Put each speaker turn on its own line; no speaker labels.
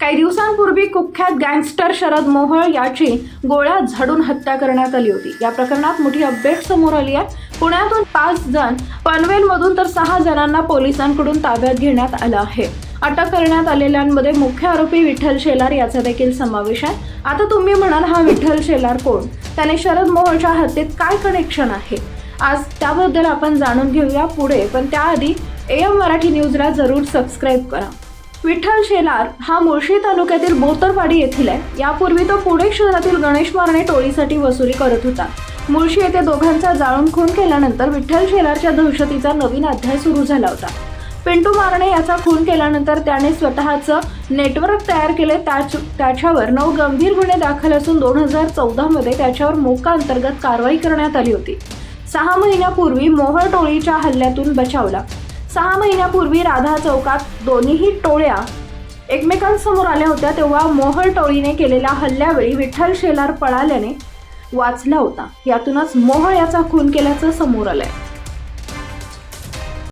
काही दिवसांपूर्वी कुख्यात गँगस्टर शरद मोहळ याची गोळ्या झाडून हत्या करण्यात आली होती. या प्रकरणात मोठी अपडेट समोर आली आहे. पुण्यातून पाच जण पनवेलमधून तर सहा जणांना पोलिसांकडून ताब्यात घेण्यात आलं आहे. अटक करण्यात आलेल्यांमध्ये मुख्य आरोपी विठ्ठल शेलार याचा देखील समावेश आहे. आता तुम्ही म्हणाल हा विठ्ठल शेलार कोण? त्याने शरद मोहळच्या हत्येत काय कनेक्शन आहे? आज त्याबद्दल आपण जाणून घेऊया पुढे पण त्याआधी एम मराठी न्यूजला जरूर सबस्क्राईब करा. विठ्ठल शेलार हा मुळशी तालुक्यातील बोतरवाडी येथील आहे. यापूर्वी तो पुणे शहरातील गणेश मारणे टोळीसाठी वसुली करत होता. मुळशी येथे दोघांचा जाळून खून केल्यानंतर विठ्ठल शेलारच्या दहशतीचा नवीन अध्याय सुरू झाला होता. पिंटू मारणे याचा खून केल्यानंतर त्याने स्वतःचं नेटवर्क तयार केले. त्याच त्याच्यावर नऊ गंभीर गुन्हे दाखल असून दोन हजार चौदामध्ये त्याच्यावर मोका अंतर्गत कारवाई करण्यात आली होती. सहा महिन्यापूर्वी मोहर टोळीच्या हल्ल्यातून बचावला. सहा महिन्यापूर्वी राधा चौकात दोन्हीही टोळ्या एकमेकांसमोर आल्या होत्या तेव्हा मोहळ टोळीने केलेल्या हल्ल्यावेळी विठ्ठल शेलार पळाल्याने वाचला होता. यातूनच मोहळ याचा खून केल्याचं समोर आलंय.